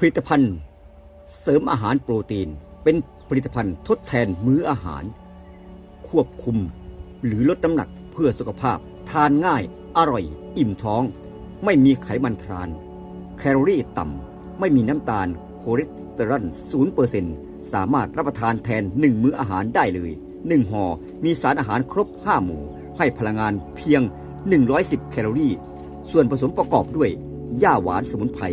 ผลิตภัณฑ์เสริมอาหารโปรตีน เป็นผลิตภัณฑ์ทดแทนมื้ออาหาร ควบคุมหรือลดน้ำหนักเพื่อสุขภาพ ทานง่าย อร่อย อิ่มท้อง ไม่มีไขมันทราน แคลอรี่ต่ำ ไม่มีน้ำตาลโคเลสเตอรอล0%สามารถรับประทานแทน 1 มื้ออาหารได้เลย 1ห่อมีสารอาหารครบ 5 หมู่ ให้พลังงานเพียง 110 แคลอรี่ ส่วนผสมประกอบด้วยหญ้าหวานสมุนไพร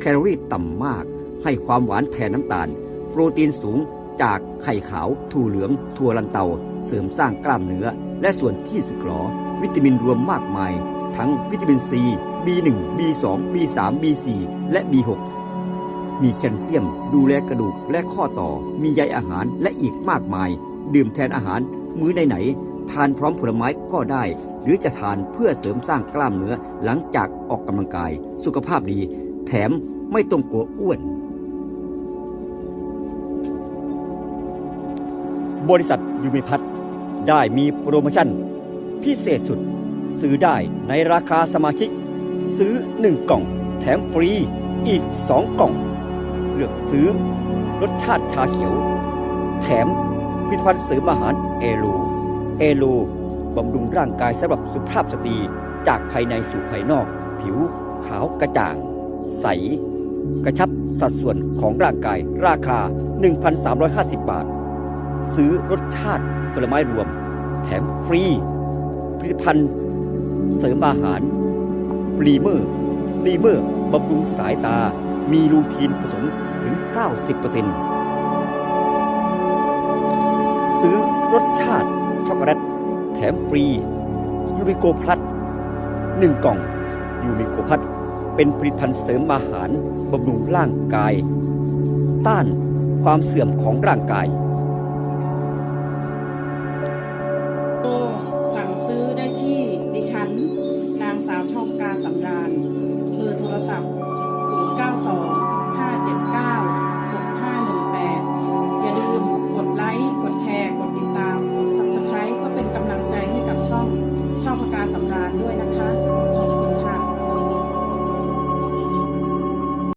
แคลอรี่ต่ำมาก ให้ความหวานแทนน้ำตาล โปรตีนสูงจากไข่ขาว ถั่วเหลือง ถั่วลันเตา เสริมสร้างกล้ามเนื้อ และส่วนที่สึกหรอ วิตามินรวมมากมาย ทั้งวิตามินซี B1 B2 B3 B4 และ B6 มีแคลเซียม ดูแลกระดูกและข้อต่อ มีใยอาหารและอีกมากมาย ดื่มแทนอาหาร มื้อไหนๆทานพร้อมผลไม้ก็ได้ หรือจะทานเพื่อเสริมสร้างกล้ามเนื้อหลังจากออกกำลังกาย สุขภาพดี แถมไม่ต้องกลัวอ้วน บริษัทยูมิพัทได้มีโปรโมชั่น พิเศษสุด ซื้อได้ในราคาสมาชิก ซื้อ 1 กล่อง แถมฟรีอีก 2 กล่อง เลือกซื้อรสชาติชาเขียว แถมผลิตภัณฑ์เสริมอาหารเอลู เอลูบำรุงร่างกายสำหรับสุภาพสตรีจากภายในสู่ภายนอก ผิวขาวกระจ่าง ใส กระชับสัดส่วนของร่างกายราคา 1,350 บาท ซื้อรสชาติผลไม้รวม แถมฟรี ผลิตภัณฑ์ เสริมอาหารปรีเมอร์ปรีเมอร์บำรุงสายตามีลูทีนผสมถึง 90%ซื้อรสชาติช็อกโกแลตแถมฟรียูมิโกพลัส1กล่องยูมิโกพลัส เป็นผลิตภัณฑ์เสริมอาหารบำรุงร่างกาย ต้านความเสื่อมของร่างกายสั่งซื้อได้ที่ดิฉัน นางสาวช่องกาสำราญเบอร์โทรศัพท์ 092-579-6518 อย่าลืมกดไลค์ กดแชร์ กดติดตาม กด subscribe เพื่อเป็นกำลังใจให้กับช่องช่องกาสำราญด้วยนะคะ